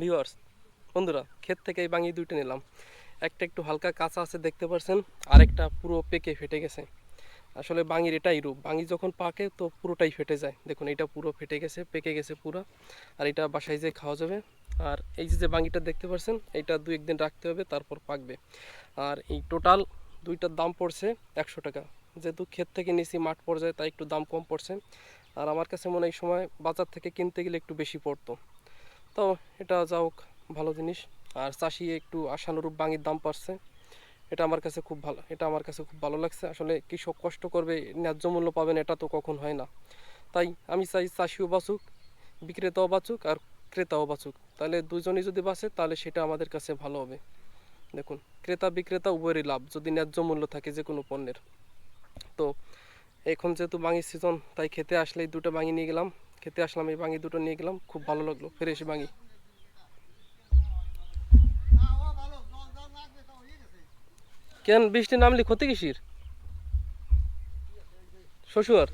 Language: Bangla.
ভিউয়ার্স বন্ধুরা, ক্ষেত থেকে এই বাঙি দুইটা নিলাম। একটা একটু হালকা কাঁচা আছে, দেখতে পারছেন, আরেকটা পুরো পেকে ফেটে গেছে। আসলে বাঙির এটাই রূপ বাঙি যখন পাকে তো পুরোটাই ফেটে যায়। দেখুন, এটা পুরো ফেটে গেছে, পেকে গেছে পুরো, আর এটা বাসায় যেয়ে খাওয়া যাবে। আর এই যে যে বাঙিটা দেখতে পারছেন এইটা দু একদিন রাখতে হবে, তারপর পাকবে। আর এই টোটাল দুইটার দাম পড়ছে একশো টাকা। যেহেতু ক্ষেত থেকে নিছি মাঠ পর্যায়ে, তাই একটু দাম কম পড়ছে। আর আমার কাছে মনে হয় এই সময় বাজার থেকে কিনতে গেলে একটু বেশি পড়তো। তো এটা যা হোক ভালো জিনিস। আর চাষি একটু আশানুরূপ বাঙির দাম পাচ্ছে এটা আমার কাছে খুব ভালো, এটা আমার কাছে খুব ভালো লাগছে। আসলে কৃষক কষ্ট করবে, ন্যায্য মূল্য পাবেন এটা তো কখন হয় না। তাই আমি চাই চাষিও বাঁচুক, বিক্রেতাও বাঁচুক আর ক্রেতাও বাঁচুক। তাহলে দুজনই যদি বাঁচে, তাহলে সেটা আমাদের কাছে ভালো হবে। দেখুন, ক্রেতা, বিক্রেতা, উভয়েরই লাভ, যদি ন্যায্য মূল্য থাকে যে কোনো পণ্যের। তো এখন যেহেতু বাঙির সিজন তাই খেতে আসলে এই দুটো বাঙি নিয়ে গেলাম। খেতে আসলাম, এই বাঙি দুটো নিয়ে গেলাম, খুব ভালো লাগল ফ্রেশ বাঙি। কেন বৃষ্টি নামলি, ক্ষতি কিসির? শ্বশুর?